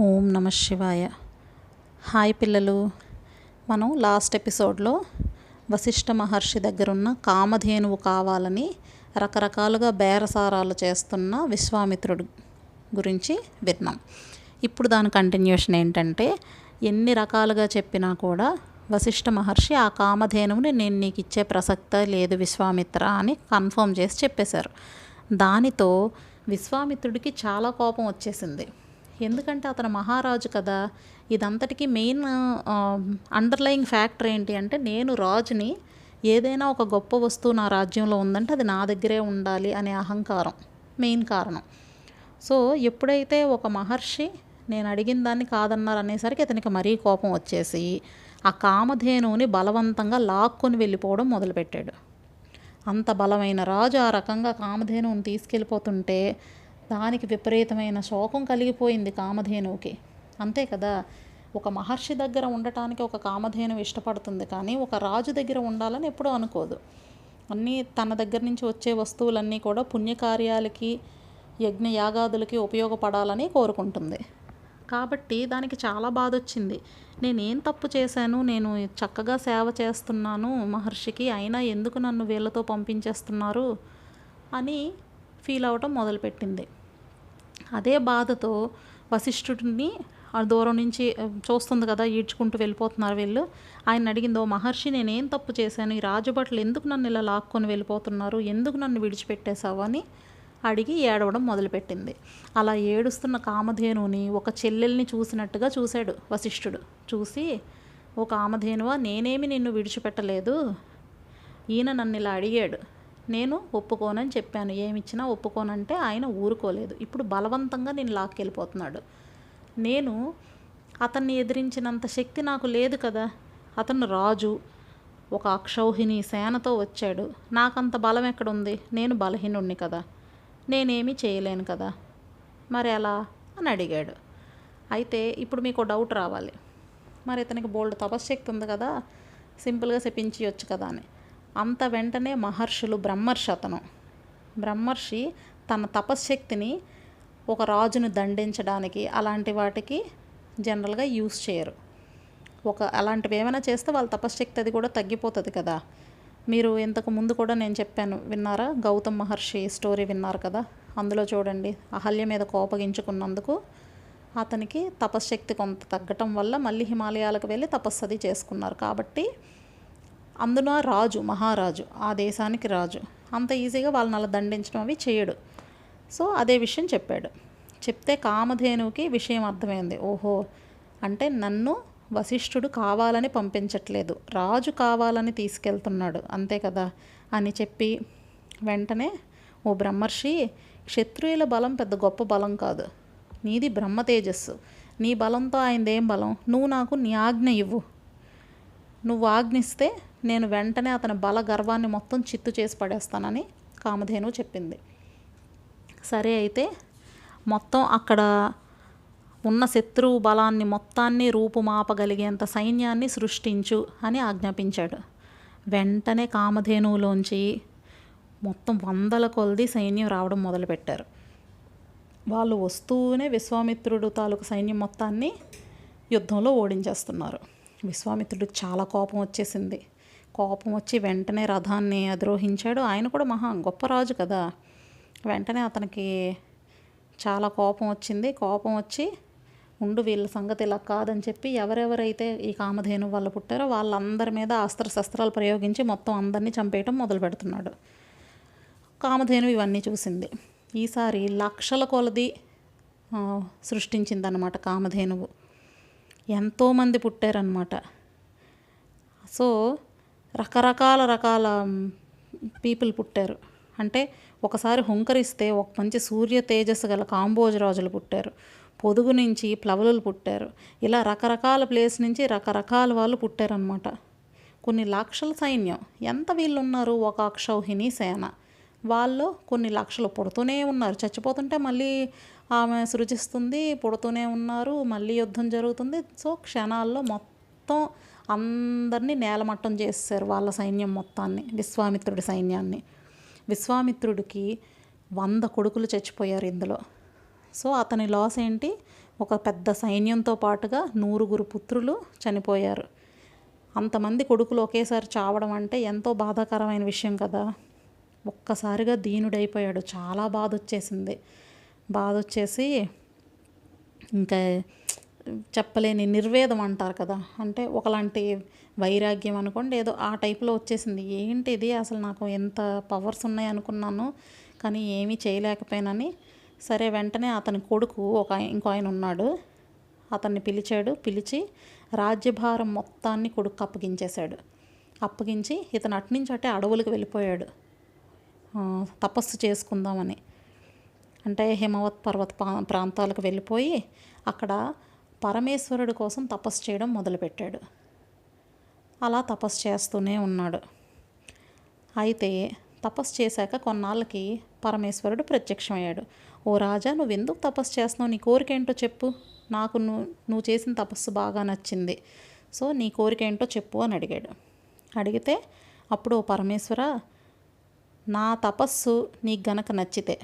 ఓం నమ శివాయ. హాయ్ పిల్లలు. మనం లాస్ట్ ఎపిసోడ్లో వశిష్ఠ మహర్షి దగ్గరున్న కామధేనువు కావాలని రకరకాలుగా బేరసారాలు చేస్తున్న విశ్వామిత్రుడు గురించి విన్నాం. ఇప్పుడు దాని కంటిన్యూషన్ ఏంటంటే ఎన్ని రకాలుగా చెప్పినా కూడా వశిష్ఠ మహర్షి ఆ కామధేనువుని నేను నీకు ఇచ్చే ప్రసక్త లేదు విశ్వామిత్ర అని కన్ఫర్మ్ చేసి చెప్పేశారు. దానితో విశ్వామిత్రుడికి చాలా కోపం వచ్చేసింది. ఎందుకంటే అతను మహారాజు కదా. ఇదంతటికీ మెయిన్ అండర్లయింగ్ ఫ్యాక్టర్ ఏంటి అంటే నేను రాజుని ఏదైనా ఒక గొప్ప వస్తువు నా రాజ్యంలో ఉందంటే అది నా దగ్గరే ఉండాలి అనే అహంకారం మెయిన్ కారణం. సో ఎప్పుడైతే ఒక మహర్షి నేను అడిగిన దాన్ని కాదన్నారు అనేసరికి అతనికి మరీ కోపం వచ్చేసి ఆ కామధేనువుని బలవంతంగా లాక్కొని వెళ్ళిపోవడం మొదలుపెట్టాడు. అంత బలమైన రాజు ఆ రకంగా కామధేనువుని తీసుకెళ్ళిపోతుంటే దానికి విపరీతమైన శోకం కలిగిపోయింది కామధేనువుకి. అంతే కదా? ఒక మహర్షి దగ్గర ఉండటానికి ఒక కామధేను ఇష్టపడుతుంది కానీ ఒక రాజు దగ్గర ఉండాలని ఎప్పుడూ అనుకోదు. అన్నీ తన దగ్గర నుంచి వచ్చే వస్తువులన్నీ కూడా పుణ్యకార్యాలకి యజ్ఞ యాగాదులకి ఉపయోగపడాలని కోరుకుంటుంది. కాబట్టి దానికి చాలా బాధ వచ్చింది నేనేం తప్పు చేశాను? నేను చక్కగా సేవ చేస్తున్నాను మహర్షికి అయినా ఎందుకు నన్ను వీళ్ళతో పంపించేస్తున్నారు? అని ఫీల్ అవటం మొదలుపెట్టింది. అదే బాధతో వశిష్ఠుడిని ఆ దూరం నుంచి చూస్తుంది కదా ఈడ్చుకుంటూ వెళ్ళిపోతున్నారు వీళ్ళు. ఆయన అడిగింది ఓ మహర్షి నేనేం తప్పు చేశాను? ఈ రాజభట్లు ఎందుకు నన్ను ఇలా లాక్కొని వెళ్ళిపోతున్నారు? ఎందుకు నన్ను విడిచిపెట్టేశావు? అని అడిగి ఏడవడం మొదలుపెట్టింది. అలా ఏడుస్తున్న కామధేనుని ఒక చెల్లెల్ని చూసినట్టుగా చూశాడు వశిష్ఠుడు. చూసి ఓ కామధేనువా నేనేమి నిన్ను విడిచిపెట్టలేదు? ఈయన నన్ను ఇలా అడిగాడు. నేను ఒప్పుకోనని చెప్పాను. ఏమిచ్చినా ఒప్పుకోనంటే ఆయన ఊరుకోలేదు. ఇప్పుడు బలవంతంగా నేను లాక్కెళ్ళిపోతున్నాడు. నేను అతన్ని ఎదిరించినంత శక్తి నాకు లేదు కదా. అతను రాజు. ఒక అక్షౌహిణి సేనతో వచ్చాడు. నాకంత బలం ఎక్కడుంది? నేను బలహీనుణ్ణి కదా. నేనేమీ చేయలేను కదా. మరి ఎలా? అని అడిగాడు. అయితే ఇప్పుడు మీకు డౌట్ రావాలి. మరి ఇతనికి బోల్డ్ తపశ్శక్తి ఉంది కదా. సింపుల్గా శపించవచ్చు కదా అని. అంత వెంటనే మహర్షులు బ్రహ్మర్షి అతను. బ్రహ్మర్షి తన తపశ్శక్తిని ఒక రాజును దండించడానికి అలాంటి వాటికి జనరల్గా యూస్ చేయరు. ఒక అలాంటివి ఏమైనా చేస్తే వాళ్ళ తపశ్శక్తి అది కూడా తగ్గిపోతుంది కదా. మీరు ఇంతకు ముందు కూడా నేను చెప్పాను విన్నారా? గౌతమ్ మహర్షి స్టోరీ విన్నారు కదా? అందులో చూడండి అహల్య మీద కోపగించుకున్నందుకు అతనికి తపశ్శక్తి కొంత తగ్గటం వల్ల మళ్ళీ హిమాలయాలకు వెళ్ళి తపస్సు అది చేసుకున్నారు. కాబట్టి అందున రాజు మహారాజు ఆ దేశానికి రాజు. అంత ఈజీగా వాళ్ళని అలా దండించడం అవి చేయడు. సో అదే విషయం చెప్పాడు. చెప్తే కామధేనువుకి విషయం అర్థమైంది. ఓహో అంటే నన్ను వశిష్ఠుడు కావాలని పంపించట్లేదు. రాజు కావాలని తీసుకెళ్తున్నాడు. అంతే కదా? అని చెప్పి వెంటనే ఓ బ్రహ్మర్షి క్షత్రియుల బలం పెద్ద గొప్ప బలం కాదు. నీది బ్రహ్మ తేజస్సు. నీ బలంతో ఆయనదేం బలం? నువ్వు నాకు నీ ఆజ్ఞ ఇవ్వు. నువ్వు ఆజ్ఞిస్తే నేను వెంటనే అతని బల గర్వాన్ని మొత్తం చిత్తు చేసి పడేస్తానని కామధేను చెప్పింది. సరే అయితే మొత్తం అక్కడ ఉన్న శత్రువు బలాన్ని మొత్తాన్ని రూపుమాపగలిగేంత సైన్యాన్ని సృష్టించు అని ఆజ్ఞాపించాడు. వెంటనే కామధేనువులోంచి మొత్తం వందల కొలది సైన్యం రావడం మొదలుపెట్టారు. వాళ్ళు వస్తూనే విశ్వామిత్రుడు తాలూకు సైన్యం మొత్తాన్ని యుద్ధంలో ఓడించేస్తున్నారు. విశ్వామిత్రుడు చాలా కోపం వచ్చేసింది. కోపం వచ్చి వెంటనే రథాన్ని అధిరోహించాడు. ఆయన కూడా మహా గొప్ప రాజు కదా. వెంటనే అతనికి చాలా కోపం వచ్చింది. కోపం వచ్చి ఉండు వీళ్ళ సంగతి ఇలా కాదని చెప్పి ఎవరెవరైతే ఈ కామధేను వాళ్ళు పుట్టారో వాళ్ళందరి మీద అస్త్ర శస్త్రాలు ప్రయోగించి మొత్తం అందరినీ చంపేయటం మొదలు పెడుతున్నాడు. కామధేను ఇవన్నీ చూసింది. ఈసారి లక్షల కొలది ఆ, సృష్టించిందన్నమాట కామధేనువు. ఎంతోమంది పుట్టారనమాట సో రకరకాల రకాల పీపుల్ పుట్టారు. అంటే ఒకసారి హుంకరిస్తే ఒక మంచి సూర్య తేజస్సు గల కాంబోజరాజులు పుట్టారు. పొదుగు నుంచి ప్లవలులు పుట్టారు. ఇలా రకరకాల ప్లేస్ నుంచి రకరకాల వాళ్ళు పుట్టారనమాట కొన్ని లక్షల సైన్యం. ఎంత వీళ్ళు ఉన్నారు ఒక అక్షౌహిణి సేన. వాళ్ళు కొన్ని లక్షలు పుడుతూనే ఉన్నారు. చచ్చిపోతుంటే మళ్ళీ ఆమె సృజిస్తుంది పుడుతూనే ఉన్నారు మళ్ళీ యుద్ధం జరుగుతుంది. సో క్షణాల్లో మొత్తం అందరినీ నేలమట్టం చేస్తారు వాళ్ళ సైన్యం మొత్తాన్ని విశ్వామిత్రుడి సైన్యాన్ని. విశ్వామిత్రుడికి వంద కొడుకులు చచ్చిపోయారు ఇందులో. సో అతని లాస్ ఏంటి? ఒక పెద్ద సైన్యంతో పాటుగా నూరుగురు పుత్రులు చనిపోయారు. అంతమంది కొడుకులు ఒకేసారి చావడం అంటే ఎంతో బాధాకరమైన విషయం కదా. ఒక్కసారిగా దీనుడైపోయాడు. చాలా బాధ వచ్చేసింది బాధ వచ్చేసి ఇంకా చెప్పలేని నిర్వేదం అంటారు కదా. అంటే ఒకలాంటి వైరాగ్యం అనుకోండి ఏదో ఆ టైప్లో వచ్చేసింది. ఏంటి ఇది అసలు నాకు ఎంత పవర్స్ ఉన్నాయి అనుకున్నాను కానీ ఏమీ చేయలేకపోయానని. సరే వెంటనే అతని కొడుకు ఒక ఇంకో ఆయన ఉన్నాడు. అతన్ని పిలిచాడు. పిలిచి రాజ్యభారం మొత్తాన్ని కొడుకు అప్పగించేశాడు. అప్పగించి ఇతను అట్నుంచి అటే అడవులకు వెళ్ళిపోయాడు. తపస్సు చేసుకుందామని. అంటే హిమవత్ పర్వత ప్రాంతాలకు వెళ్ళిపోయి అక్కడ పరమేశ్వరుడి కోసం తపస్సు చేయడం మొదలుపెట్టాడు. అలా తపస్సు చేస్తూనే ఉన్నాడు. అయితే తపస్సు చేశాక కొన్నాళ్ళకి పరమేశ్వరుడు ప్రత్యక్షమయ్యాడు. ఓ రాజా నువ్వు ఎందుకు తపస్సు చేస్తున్నావు? నీ కోరిక ఏంటో చెప్పు. నాకు నువ్వు నువ్వు చేసిన తపస్సు బాగా నచ్చింది. సో నీ కోరిక ఏంటో చెప్పు అని అడిగాడు. అడిగితే అప్పుడు ఓ పరమేశ్వర నా తపస్సు నీకు గనక నచ్చితే.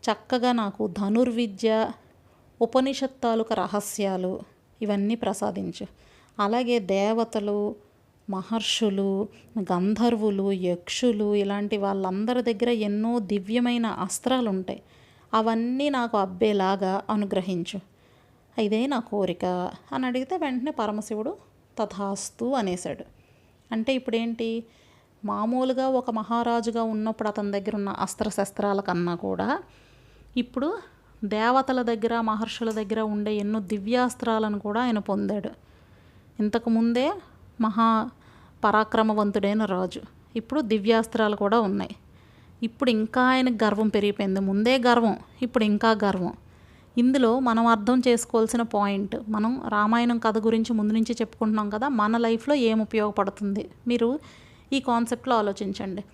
చక్కగా నాకు ధనుర్విద్య ఉపనిషత్ తాలూకా రహస్యాలు ఇవన్నీ ప్రసాదించు. అలాగే దేవతలు మహర్షులు గంధర్వులు యక్షులు ఇలాంటి వాళ్ళందరి దగ్గర ఎన్నో దివ్యమైన అస్త్రాలు ఉంటాయి అవన్నీ నాకు అబ్బేలాగా అనుగ్రహించు. ఇదే నా కోరిక అని అడిగితే వెంటనే పరమశివుడు తథాస్తు అనేశాడు. అంటే ఇప్పుడేంటి? మామూలుగా ఒక మహారాజుగా ఉన్నప్పుడు అతని దగ్గర ఉన్న అస్త్రశస్త్రాల కన్నా కూడా ఇప్పుడు దేవతల దగ్గర మహర్షుల దగ్గర ఉండే ఎన్నో దివ్యాస్త్రాలను కూడా ఆయన పొందాడు. ఇంతకు ముందే మహా పరాక్రమవంతుడైన రాజు. ఇప్పుడు దివ్యాస్త్రాలు కూడా ఉన్నాయి. ఇప్పుడు ఇంకా ఆయనకు గర్వం పెరిగిపోయింది. ముందే గర్వం ఇప్పుడు ఇంకా గర్వం. ఇందులో మనం అర్థం చేసుకోవాల్సిన పాయింట్ మనం రామాయణం కథ గురించి ముందు నుంచి చెప్పుకుంటున్నాం కదా మన లైఫ్లో ఏం ఉపయోగపడుతుంది? మీరు ఈ కాన్సెప్ట్లో ఆలోచించండి.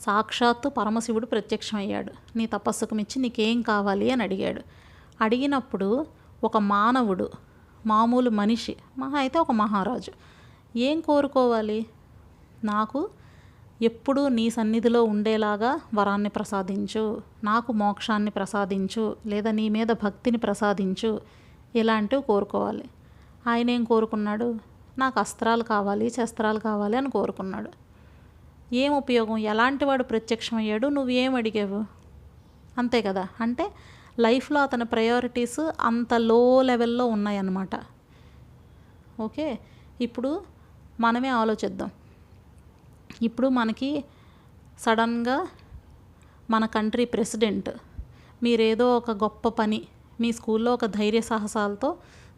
సాక్షాత్తు పరమశివుడు ప్రత్యక్షమయ్యాడు. నీ తపస్సుకు మించి నీకేం కావాలి అని అడిగాడు. అడిగినప్పుడు ఒక మానవుడు మామూలు మనిషి మహా అయితే ఒక మహారాజు ఏం కోరుకోవాలి? నాకు ఎప్పుడూ నీ సన్నిధిలో ఉండేలాగా వరాన్ని ప్రసాదించు నాకు మోక్షాన్ని ప్రసాదించు లేదా నీ మీద భక్తిని ప్రసాదించు ఇలాంటివి కోరుకోవాలి. ఆయన ఏం కోరుకున్నాడు? నాకు అస్త్రాలు కావాలి శస్త్రాలు కావాలి అని కోరుకున్నాడు. ఏం ఉపయోగం? ఎలాంటి వాడు ప్రత్యక్షమయ్యాడు నువ్వు ఏం అడిగావు? అంతే కదా? అంటే లైఫ్లో అతని ప్రయారిటీస్ అంత లో లెవెల్లో ఉన్నాయన్నమాట. ఓకే? ఇప్పుడు మనమే ఆలోచిద్దాం. ఇప్పుడు మనకి సడన్గా మన కంట్రీ ప్రెసిడెంట్ మీరేదో ఒక గొప్ప పని మీ స్కూల్లో ఒక ధైర్య సాహసాలతో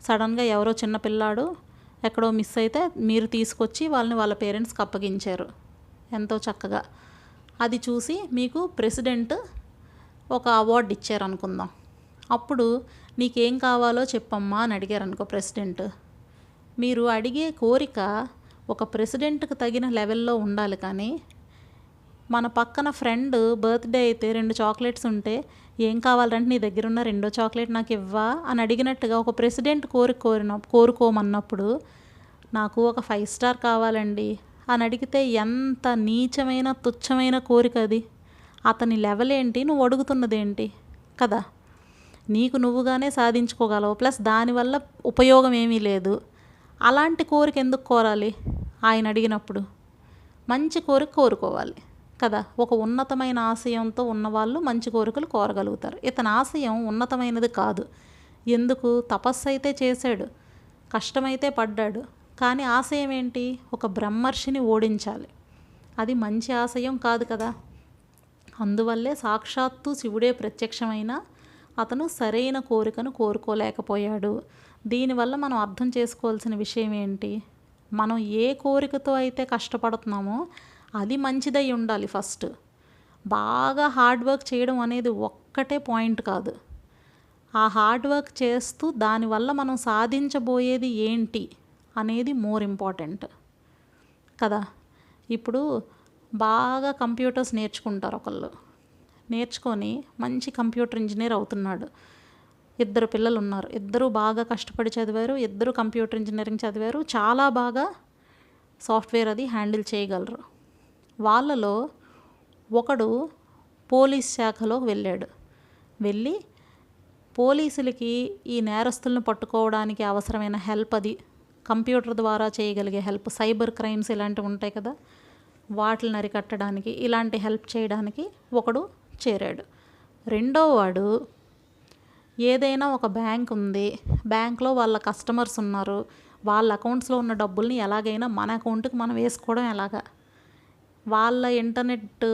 సడన్గా ఎవరో చిన్నపిల్లాడు ఎక్కడో మిస్ అయితే మీరు తీసుకొచ్చి వాళ్ళని వాళ్ళ పేరెంట్స్కి అప్పగించారు. ఎంతో చక్కగా. అది చూసి మీకు ప్రెసిడెంట్ ఒక అవార్డు ఇచ్చారు అనుకుందాం అప్పుడు నీకేం కావాలో చెప్పమ్మా అని అడిగారు అనుకో ప్రెసిడెంట్. మీరు అడిగే కోరిక ఒక ప్రెసిడెంట్కి తగిన లెవెల్లో ఉండాలి కానీ మన పక్కన ఫ్రెండ్ బర్త్డే అయితే రెండు చాక్లెట్స్ ఉంటే ఏం కావాలంటే నీ దగ్గర ఉన్న రెండో చాక్లెట్ నాకు ఇవ్వా అని అడిగినట్టుగా ఒక ప్రెసిడెంట్ కోరిక కోరిన కోరుకోమన్నప్పుడు నాకు ఒక ఫైవ్ స్టార్ కావాలండి. అని అడిగితే ఎంత నీచమైన తుచ్చమైన కోరిక అది. అతని లెవెల్ ఏంటి? నువ్వు అడుగుతున్నదేంటి? కదా. నీకు నువ్వుగానే సాధించుకోగలవు. ప్లస్ దానివల్ల ఉపయోగం ఏమీ లేదు. అలాంటి కోరిక ఎందుకు కోరాలి? ఆయన అడిగినప్పుడు. మంచి కోరిక కోరుకోవాలి. కదా. ఒక ఉన్నతమైన ఆశయంతో ఉన్నవాళ్ళు మంచి కోరికలు కోరగలుగుతారు. ఇతని ఆశయం ఉన్నతమైనది కాదు. ఎందుకు? తపస్సు అయితే చేశాడు. కష్టమైతే పడ్డాడు. కానీ ఆశయం ఏంటి? ఒక బ్రహ్మర్షిని ఓడించాలి. అది మంచి ఆశయం కాదు కదా. అందువల్లే సాక్షాత్తు శివుడే ప్రత్యక్షమైన అతను సరైన కోరికను కోరుకోలేకపోయాడు. దీనివల్ల మనం అర్థం చేసుకోవాల్సిన విషయం ఏంటి? మనం ఏ కోరికతో అయితే కష్టపడుతున్నామో అది మంచిదై ఉండాలి ఫస్ట్. బాగా హార్డ్ వర్క్ చేయడం అనేది ఒక్కటే పాయింట్ కాదు. ఆ హార్డ్ వర్క్ చేస్తూ దానివల్ల మనం సాధించబోయేది ఏంటి? అనేది మోర్ ఇంపార్టెంట్. కదా? ఇప్పుడు బాగా కంప్యూటర్స్ నేర్చుకుంటారు ఒకళ్ళు. నేర్చుకొని మంచి కంప్యూటర్ ఇంజనీర్ అవుతున్నాడు. ఇద్దరు పిల్లలు ఉన్నారు. ఇద్దరు బాగా కష్టపడి చదివారు. ఇద్దరు కంప్యూటర్ ఇంజనీరింగ్ చదివారు. చాలా బాగా సాఫ్ట్వేర్ అది హ్యాండిల్ చేయగలరు. వాళ్ళలో ఒకడు పోలీస్ శాఖలో వెళ్ళాడు. వెళ్ళి పోలీసులకి ఈ నేరస్తులను పట్టుకోవడానికి అవసరమైన హెల్ప్ అది కంప్యూటర్ ద్వారా చేయగలిగే హెల్ప్ సైబర్ క్రైమ్స్ ఇలాంటివి ఉంటాయి కదా వాటిని అరికట్టడానికి ఇలాంటి హెల్ప్ చేయడానికి ఒకడు చేరాడు. రెండో వాడు ఏదైనా ఒక బ్యాంక్ ఉంది బ్యాంక్లో వాళ్ళ కస్టమర్స్ ఉన్నారు వాళ్ళ అకౌంట్స్లో ఉన్న డబ్బుల్ని ఎలాగైనా మన అకౌంట్కి మనం వేసుకోవడం ఎలాగా? వాళ్ళ ఇంటర్నెట్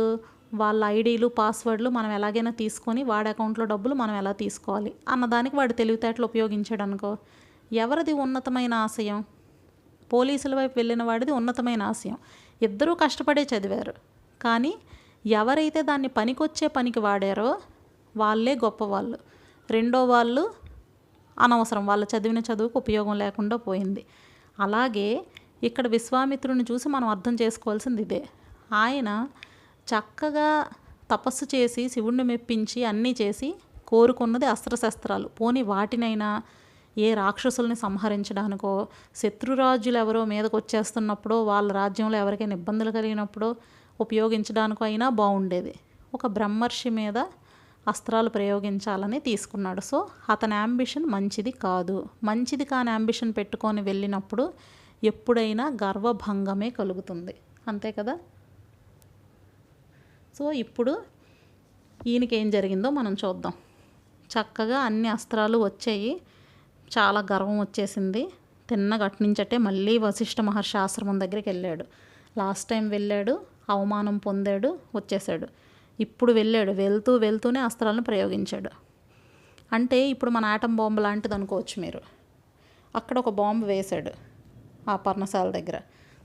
వాళ్ళ ఐడీలు పాస్వర్డ్లు మనం ఎలాగైనా తీసుకొని వాడి అకౌంట్లో డబ్బులు మనం ఎలా తీసుకోవాలి? అన్నదానికి వాడు తెలివితేటలు ఉపయోగించాడు అనుకో ఎవరిది ఉన్నతమైన ఆశయం? పోలీసుల వైపు వెళ్ళిన వాడిది ఉన్నతమైన ఆశయం. ఇద్దరూ కష్టపడే చదివారు. కానీ ఎవరైతే దాన్ని పనికొచ్చే పనికి వాడారో వాళ్ళే గొప్పవాళ్ళు. రెండో వాళ్ళు అనవసరం. వాళ్ళు చదివిన చదువుకు ఉపయోగం లేకుండా పోయింది. అలాగే ఇక్కడ విశ్వామిత్రుని చూసి మనం అర్థం చేసుకోవాల్సింది ఇదే. ఆయన చక్కగా తపస్సు చేసి శివుణ్ణి మెప్పించి అన్నీ చేసి కోరుకున్నది అస్త్రశస్త్రాలు. పోని వాటినైనా ఏ రాక్షసుల్ని సంహరించడానికో శత్రురాజులు ఎవరో మీదకి వచ్చేస్తున్నప్పుడో వాళ్ళ రాజ్యంలో ఎవరికైనా ఇబ్బందులు కలిగినప్పుడో ఉపయోగించడానికో అయినా బాగుండేది ఒక బ్రహ్మర్షి మీద అస్త్రాలు ప్రయోగించాలని తీసుకున్నాడు. సో అతని అంబిషన్ మంచిది కాదు. మంచిది కాని అంబిషన్ పెట్టుకొని వెళ్ళినప్పుడు ఎప్పుడైనా గర్వభంగమే కలుగుతుంది. అంతే కదా? సో ఇప్పుడు ఈయనకి ఏం జరిగిందో మనం చూద్దాం. చక్కగా అన్ని అస్త్రాలు వచ్చాయి. చాలా గర్వం వచ్చేసింది. తిన్నగా అట్నుంచటే మళ్ళీ వశిష్ఠ మహర్షి ఆశ్రమం దగ్గరికి వెళ్ళాడు. లాస్ట్ టైం వెళ్ళాడు అవమానం పొందాడు వచ్చేసాడు ఇప్పుడు వెళ్ళాడు వెళ్తూ వెళ్తూనే అస్త్రాలను ప్రయోగించాడు. అంటే ఇప్పుడు మన ఆటం బాంబు లాంటిది అనుకోవచ్చు మీరు. అక్కడ ఒక బాంబు వేశాడు ఆ పర్ణశాల దగ్గర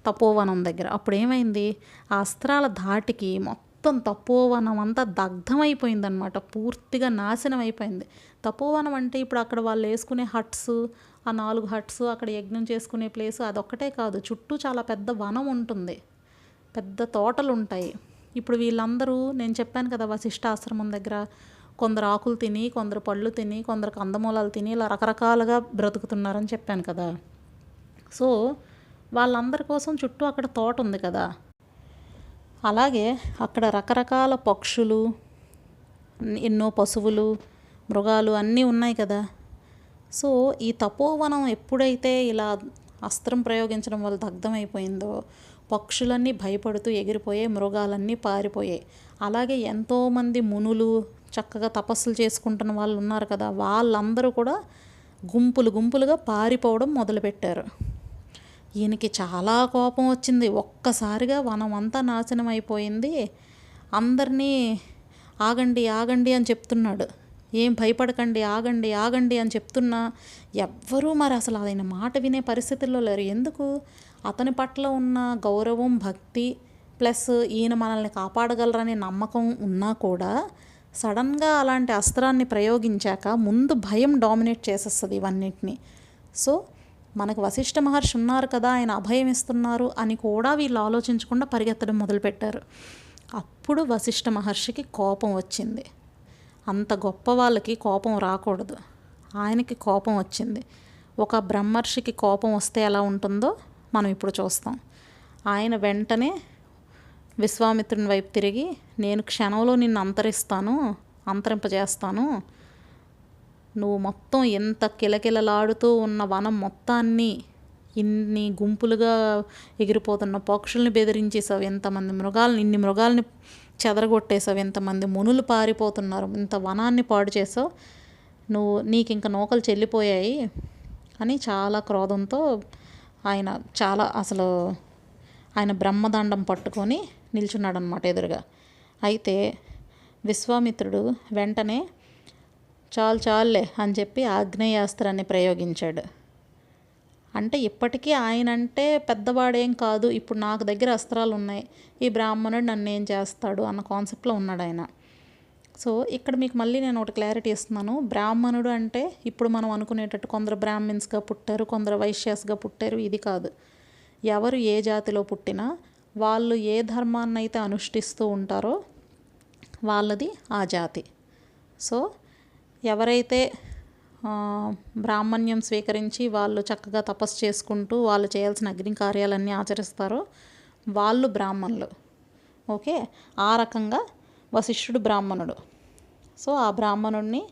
తపోవనం దగ్గర. అప్పుడు ఏమైంది ఆ అస్త్రాల ధాటికి మొత్తం మొత్తం తపోవనం అంతా దగ్ధమైపోయిందనమాట పూర్తిగా నాశనం అయిపోయింది. తపోవనం అంటే ఇప్పుడు అక్కడ వాళ్ళు వేసుకునే హట్స్ ఆ నాలుగు హట్స్ అక్కడ యజ్ఞం చేసుకునే ప్లేస్ అదొక్కటే కాదు. చుట్టూ చాలా పెద్ద వనం ఉంటుంది. పెద్ద తోటలు ఉంటాయి. ఇప్పుడు వీళ్ళందరూ నేను చెప్పాను కదా వశిష్ఠాశ్రమం దగ్గర కొందరు ఆకులు తిని కొందరు పళ్ళు తిని కొందరు కందమూలాలు తిని ఇలా రకరకాలుగా బ్రతుకుతున్నారని చెప్పాను కదా. సో వాళ్ళందరి కోసం చుట్టూ అక్కడ తోట ఉంది కదా. అలాగే అక్కడ రకరకాల పక్షులు ఎన్నో పశువులు మృగాలు అన్నీ ఉన్నాయి కదా. సో ఈ తపోవనం ఎప్పుడైతే ఇలా అస్త్రం ప్రయోగించడం వల్ల దగ్ధమైపోయిందో పక్షులన్నీ భయపడుతూ ఎగిరిపోయాయి మృగాలన్నీ పారిపోయాయి. అలాగే ఎంతోమంది మునులు చక్కగా తపస్సులు చేసుకుంటున్న వాళ్ళు ఉన్నారు కదా వాళ్ళందరూ కూడా గుంపులు గుంపులుగా పారిపోవడం మొదలుపెట్టారు. ఈయనకి చాలా కోపం వచ్చింది. ఒక్కసారిగా వనం అంతా నాశనం అయిపోయింది. అందరినీ ఆగండి ఆగండి అని చెప్తున్నాడు. ఏం భయపడకండి ఆగండి ఆగండి అని చెప్తున్నా ఎవ్వరూ మరి అసలు ఆయన మాట వినే పరిస్థితుల్లో లేరు. ఎందుకు? అతని పట్ల ఉన్న గౌరవం భక్తి ప్లస్ ఈయన మనల్ని కాపాడగలరనే నమ్మకం ఉన్నా కూడా సడన్గా అలాంటి అస్త్రాన్ని ప్రయోగించాక ముందు భయం డామినేట్ చేసేస్తుంది ఇవన్నిటిని. సో మనకు వశిష్ఠ మహర్షి ఉన్నారు కదా ఆయన అభయం ఇస్తున్నారు అని కూడా వీళ్ళు ఆలోచించకుండా పరిగెత్తడం మొదలుపెట్టారు. అప్పుడు వశిష్ఠ మహర్షికి కోపం వచ్చింది. అంత గొప్ప వాళ్ళకి కోపం రాకూడదు. ఆయనకి కోపం వచ్చింది. ఒక బ్రహ్మర్షికి కోపం వస్తే ఎలా ఉంటుందో మనం ఇప్పుడు చూస్తాం. ఆయన వెంటనే విశ్వామిత్రుని వైపు తిరిగి నేను క్షణంలో నిన్ను అంతరిస్తాను అంతరింపజేస్తాను నువ్వు మొత్తం ఎంత కిలకిలలాడుతూ ఉన్న వనం మొత్తాన్ని ఇన్ని గుంపులుగా ఎగిరిపోతున్న పక్షుల్ని బెదిరించేసావు ఎంతమంది మృగాలని ఇన్ని మృగాల్ని చెదరగొట్టేసావు ఎంతమంది మునులు పారిపోతున్నారు ఇంత వనాన్ని పాడు చేసావు నువ్వు నీకు ఇంకా నూకలు చెల్లిపోయాయి అని చాలా క్రోధంతో ఆయన చాలా అసలు ఆయన బ్రహ్మదండం పట్టుకొని నిల్చున్నాడనమాట ఎదురుగా. అయితే విశ్వామిత్రుడు వెంటనే చాలు చాలులే అని చెప్పి ఆగ్నేయాస్త్రాన్ని ప్రయోగించాడు. అంటే ఇప్పటికీ ఆయన అంటే పెద్దవాడేం కాదు. ఇప్పుడు నాకు దగ్గర అస్త్రాలు ఉన్నాయి ఈ బ్రాహ్మణుడు నన్ను ఏం చేస్తాడు అన్న కాన్సెప్ట్లో ఉన్నాడు ఆయన. సో ఇక్కడ మీకు మళ్ళీ నేను ఒకటి క్లారిటీ ఇస్తున్నాను. బ్రాహ్మణుడు అంటే ఇప్పుడు మనం అనుకునేటట్టు కొందరు బ్రాహ్మిన్స్గా పుట్టారు కొందరు వైశ్యాస్గా పుట్టారు ఇది కాదు. ఎవరు ఏ జాతిలో పుట్టినా వాళ్ళు ఏ ధర్మాన్నైతే అనుష్ఠిస్తూ ఉంటారో వాళ్ళది ఆ జాతి. సో ఎవరైతే బ్రాహ్మణ్యం స్వీకరించి వాళ్ళు చక్కగా తపస్సు చేసుకుంటూ వాళ్ళు చేయాల్సిన అగ్ని కార్యాలన్నీ ఆచరిస్తారో వాళ్ళు బ్రాహ్మణులు. ఓకే? ఆ రకంగా వశిష్ఠుడు బ్రాహ్మణుడు. సో ఆ బ్రాహ్మణుడిని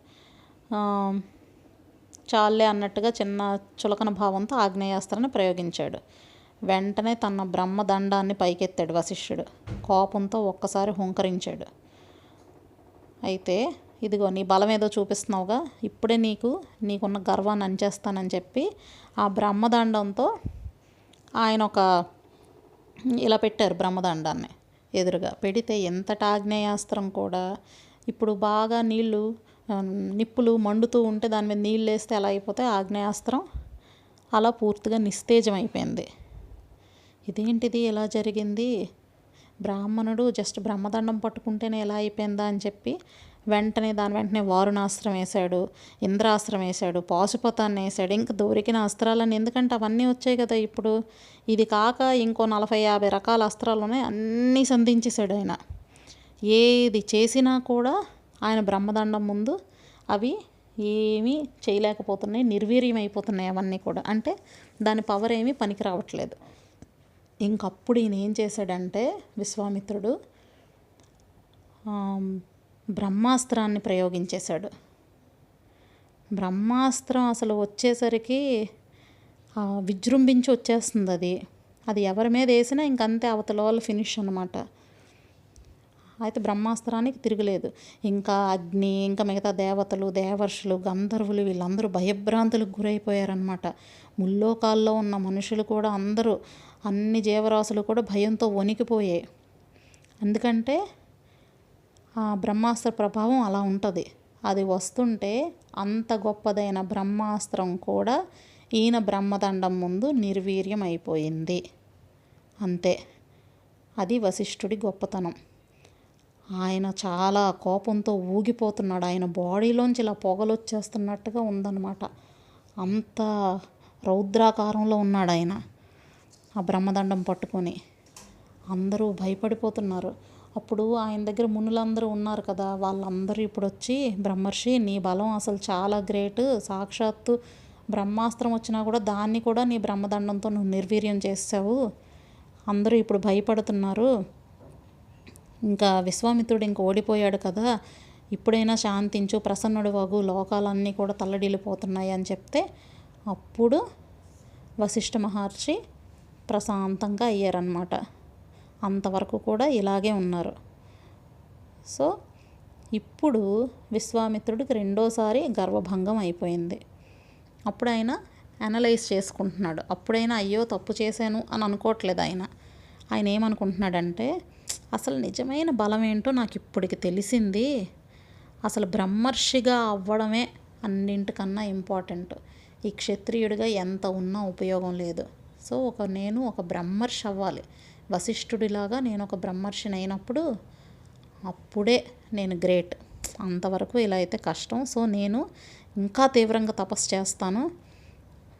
చాలే అన్నట్టుగా చిన్న చులకన భావంతో ఆగ్నేయాస్త్రాన్ని ప్రయోగించాడు. వెంటనే తన బ్రహ్మదండాన్ని పైకెత్తాడు వశిష్ఠుడు. కోపంతో ఒక్కసారి హుంకరించాడు. అయితే ఇదిగో నీ బలం ఏదో చూపిస్తున్నావుగా. ఇప్పుడే నీకు నీకున్న గర్వాన్ని అంచేస్తానని చెప్పి ఆ బ్రహ్మదండంతో ఆయన ఒక ఇలా పెట్టారు బ్రహ్మదండాన్ని ఎదురుగా. పెడితే ఎంతటి ఆగ్నేయాస్త్రం కూడా. ఇప్పుడు బాగా నీళ్ళు నిప్పులు మండుతూ ఉంటే దాని మీద నీళ్ళు వేస్తే ఎలా అయిపోతే ఆగ్నేయాస్త్రం అలా పూర్తిగా నిస్తేజం అయిపోయింది ఇదేంటిది? ఎలా జరిగింది? బ్రాహ్మణుడు జస్ట్ బ్రహ్మదండం పట్టుకుంటేనే ఎలా అయిపోయిందా అని చెప్పి వెంటనే దాని వెంటనే వారుణాస్త్రం వేశాడు ఇంద్రాస్త్రం వేశాడు పాశుపతాన్ని వేశాడు ఇంకా దొరికిన అస్త్రాలని ఎందుకంటే అవన్నీ వచ్చాయి కదా ఇప్పుడు. ఇది కాక ఇంకో నలభై యాభై రకాల అస్త్రాలు ఉన్నాయి అన్నీ సంధించేశాడు ఆయన. ఏది చేసినా కూడా ఆయన బ్రహ్మదండం ముందు అవి ఏమీ చేయలేకపోతున్నాయి నిర్వీర్యం అయిపోతున్నాయి అవన్నీ కూడా. అంటే దాని పవర్ ఏమీ పనికి రావట్లేదు. ఇంకప్పుడు ఈయన ఏం చేశాడంటే విశ్వామిత్రుడు బ్రహ్మాస్త్రాన్ని ప్రయోగించేశాడు. బ్రహ్మాస్త్రం అసలు వచ్చేసరికి విజృంభించి వచ్చేస్తుంది అది. అది ఎవరి మీద వేసినా ఇంకంతే అవతల వాళ్ళు ఫినిష్ అనమాట అయితే బ్రహ్మాస్త్రానికి తిరగలేదు. ఇంకా అగ్ని ఇంకా మిగతా దేవతలు దేవర్షులు గంధర్వులు వీళ్ళందరూ భయభ్రాంతులకు గురైపోయారనమాట ముల్లోకాల్లో ఉన్న మనుషులు కూడా అందరూ అన్ని జీవరాశులు కూడా భయంతో వణికిపోయాయి. ఎందుకంటే బ్రహ్మాస్త్ర ప్రభావం అలా ఉంటుంది. అది వస్తుంటే అంత గొప్పదైన బ్రహ్మాస్త్రం కూడా ఈయన బ్రహ్మదండం ముందు నిర్వీర్యం అయిపోయింది. అంతే. అది వశిష్ఠుడి గొప్పతనం. ఆయన చాలా కోపంతో ఊగిపోతున్నాడు. ఆయన బాడీలోంచి ఇలా పొగలు వచ్చేస్తున్నట్టుగా ఉందన్నమాట. అంత రౌద్రాకారంలో ఉన్నాడు ఆయన ఆ బ్రహ్మదండం పట్టుకొని. అందరూ భయపడిపోతున్నారు. అప్పుడు ఆయన దగ్గర మునులందరూ ఉన్నారు కదా వాళ్ళందరూ ఇప్పుడు వచ్చి బ్రహ్మర్షి నీ బలం అసలు చాలా గ్రేట్. సాక్షాత్తు బ్రహ్మాస్త్రం వచ్చినా కూడా దాన్ని కూడా నీ బ్రహ్మదండంతో నువ్వు నిర్వీర్యం చేసావు. అందరూ ఇప్పుడు భయపడుతున్నారు. ఇంకా విశ్వామిత్రుడు ఇంక ఓడిపోయాడు కదా. ఇప్పుడైనా శాంతించు ప్రసన్నుడు వగు లోకాలన్నీ కూడా తల్లడిల్లిపోతున్నాయి అని చెప్తే అప్పుడు వశిష్ఠ మహర్షి ప్రశాంతంగా అయ్యారనమాట అంతవరకు కూడా ఇలాగే ఉన్నారు. సో ఇప్పుడు విశ్వామిత్రుడికి రెండోసారి గర్వభంగం అయిపోయింది. అప్పుడు ఆయన అనలైజ్ చేసుకుంటున్నాడు. అప్పుడైనా అయ్యో తప్పు చేశాను అని అనుకోవట్లేదు ఆయన. ఆయన ఏమనుకుంటున్నాడంటే అసలు నిజమైన బలం ఏంటో నాకు ఇప్పటికి తెలిసింది. అసలు బ్రహ్మర్షిగా అవ్వడమే అన్నింటికన్నా ఇంపార్టెంట్. ఈ క్షత్రియుడిగా ఎంత ఉన్నా ఉపయోగం లేదు. సో ఒక నేను ఒక బ్రహ్మర్షి అవ్వాలి. వశిష్ఠుడిలాగా నేను ఒక బ్రహ్మర్షిని అయినప్పుడు అప్పుడే నేను గ్రేట్. అంతవరకు ఇలా అయితే కష్టం. సో నేను ఇంకా తీవ్రంగా తపస్సు చేస్తాను.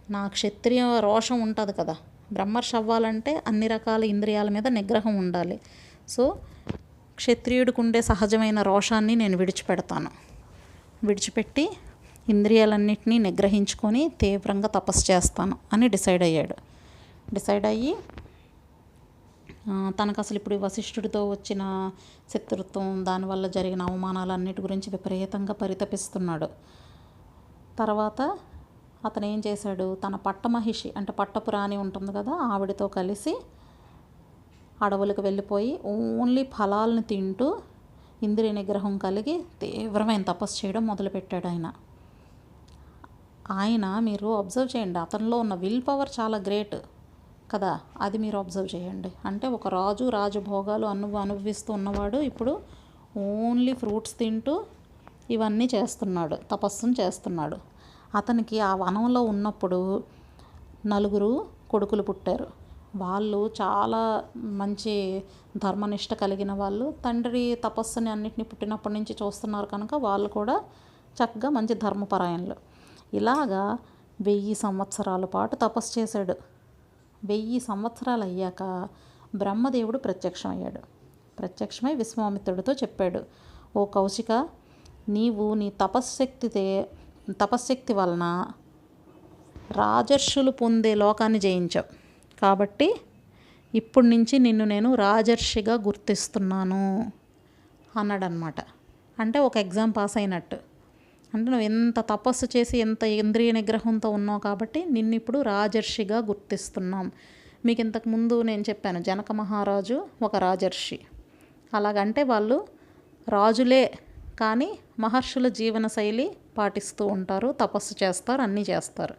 నా క్షత్రియ రోషం ఉంటుంది కదా. బ్రహ్మర్షి అవ్వాలంటే అన్ని రకాల ఇంద్రియాల మీద నిగ్రహం ఉండాలి. సో క్షత్రియుడికి ఉండే సహజమైన రోషాన్ని నేను విడిచిపెడతాను. విడిచిపెట్టి ఇంద్రియాలన్నింటినీ నిగ్రహించుకొని తీవ్రంగా తపస్సు చేస్తాను అని డిసైడ్ అయ్యాడు. డిసైడ్ అయ్యి తనకు అసలు ఇప్పుడు వశిష్ఠుడితో వచ్చిన శత్రుత్వం దానివల్ల జరిగిన అవమానాలన్నిటి గురించి విపరీతంగా పరితపిస్తున్నాడు. తర్వాత అతను ఏం చేశాడు? తన పట్టమహిషి అంటే పట్టపురాణి ఉంటుంది కదా ఆవిడతో కలిసి అడవులకు వెళ్ళిపోయి ఓన్లీ ఫలాలను తింటూ ఇంద్రియ నిగ్రహం కలిగి తీవ్రమైన తపస్సు చేయడం మొదలుపెట్టాడు ఆయన. ఆయన మీరు అబ్జర్వ్ చేయండి అతనిలో ఉన్న విల్ పవర్ చాలా గ్రేట్. కదా అది మీరు అబ్జర్వ్ చేయండి. అంటే ఒక రాజు రాజభోగాలు అను అనుభవిస్తూ ఉన్నవాడు ఇప్పుడు ఓన్లీ ఫ్రూట్స్ తింటూ ఇవన్నీ చేస్తున్నాడు తపస్సును చేస్తున్నాడు. అతనికి ఆ వనంలో ఉన్నప్పుడు నలుగురు కొడుకులు పుట్టారు. వాళ్ళు చాలా మంచి ధర్మనిష్ట కలిగిన వాళ్ళు. తండ్రి తపస్సుని అన్నిటిని పుట్టినప్పటి నుంచి చూస్తున్నారు కనుక వాళ్ళు కూడా చక్కగా మంచి ధర్మపరాయణలు. ఇలాగా వెయ్యి సంవత్సరాల పాటు తపస్సు చేశాడు. వెయ్యి సంవత్సరాలు అయ్యాక బ్రహ్మదేవుడు ప్రత్యక్షమయ్యాడు. ప్రత్యక్షమై విశ్వామిత్రుడితో చెప్పాడు ఓ కౌశిక నీవు నీ తపశ్శక్తితే తపశ్శక్తి వలన రాజర్షులు పొందే లోకాన్ని జయించావు. కాబట్టి ఇప్పటి నుంచి నిన్ను నేను రాజర్షిగా గుర్తిస్తున్నాను అన్నాడనమాట అంటే ఒక ఎగ్జామ్ పాస్ అయినట్టు. అంటే నువ్వు ఎంత తపస్సు చేసి ఎంత ఇంద్రియ నిగ్రహంతో ఉన్నావు కాబట్టి నిన్ను ఇప్పుడు రాజర్షిగా గుర్తిస్తున్నాం. మీకు ఇంతకు ముందు నేను చెప్పాను జనక మహారాజు ఒక రాజర్షి. అలాగంటే వాళ్ళు రాజులే కానీ మహర్షుల జీవన శైలి పాటిస్తూ ఉంటారు తపస్సు చేస్తారు అన్నీ చేస్తారు.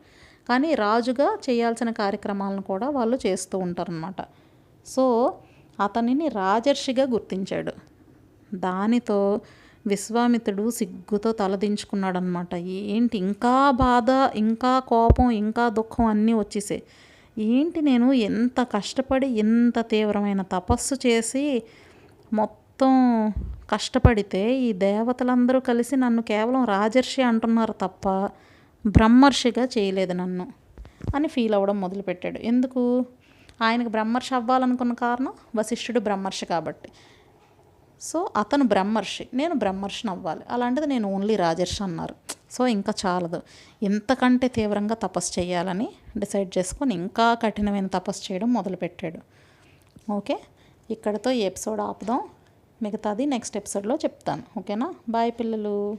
కానీ రాజుగా చేయాల్సిన కార్యక్రమాలను కూడా వాళ్ళు చేస్తూ ఉంటారనమాట సో అతనిని రాజర్షిగా గుర్తించాడు. దానితో విశ్వామిత్రుడు సిగ్గుతో తలదించుకున్నాడనమాట ఏంటి ఇంకా బాధ ఇంకా కోపం ఇంకా దుఃఖం అన్నీ వచ్చేసాయి. ఏంటి నేను ఎంత కష్టపడి ఎంత తీవ్రమైన తపస్సు చేసి మొత్తం కష్టపడితే ఈ దేవతలందరూ కలిసి నన్ను కేవలం రాజర్షి అంటున్నారు తప్ప బ్రహ్మర్షిగా చేయలేదు నన్ను అని ఫీల్ అవ్వడం మొదలుపెట్టాడు. ఎందుకు? ఆయనకు బ్రహ్మర్షి అవ్వాలనుకున్న కారణం వశిష్ఠుడు బ్రహ్మర్షి కాబట్టి. సో అతను బ్రహ్మర్షి నేను బ్రహ్మర్షిని అవ్వాలి. అలాంటిది నేను ఓన్లీ రాజర్షి అన్నారు. సో ఇంకా చాలదు. ఎంతకంటే తీవ్రంగా తపస్సు చేయాలని డిసైడ్ చేసుకొని ఇంకా కఠినమైన తపస్సు చేయడం మొదలుపెట్టాడు. ఓకే? ఇక్కడతో ఈ ఎపిసోడ్ ఆపుదాం. మిగతాది నెక్స్ట్ ఎపిసోడ్లో చెప్తాను. ఓకేనా? బాయ్ పిల్లలు.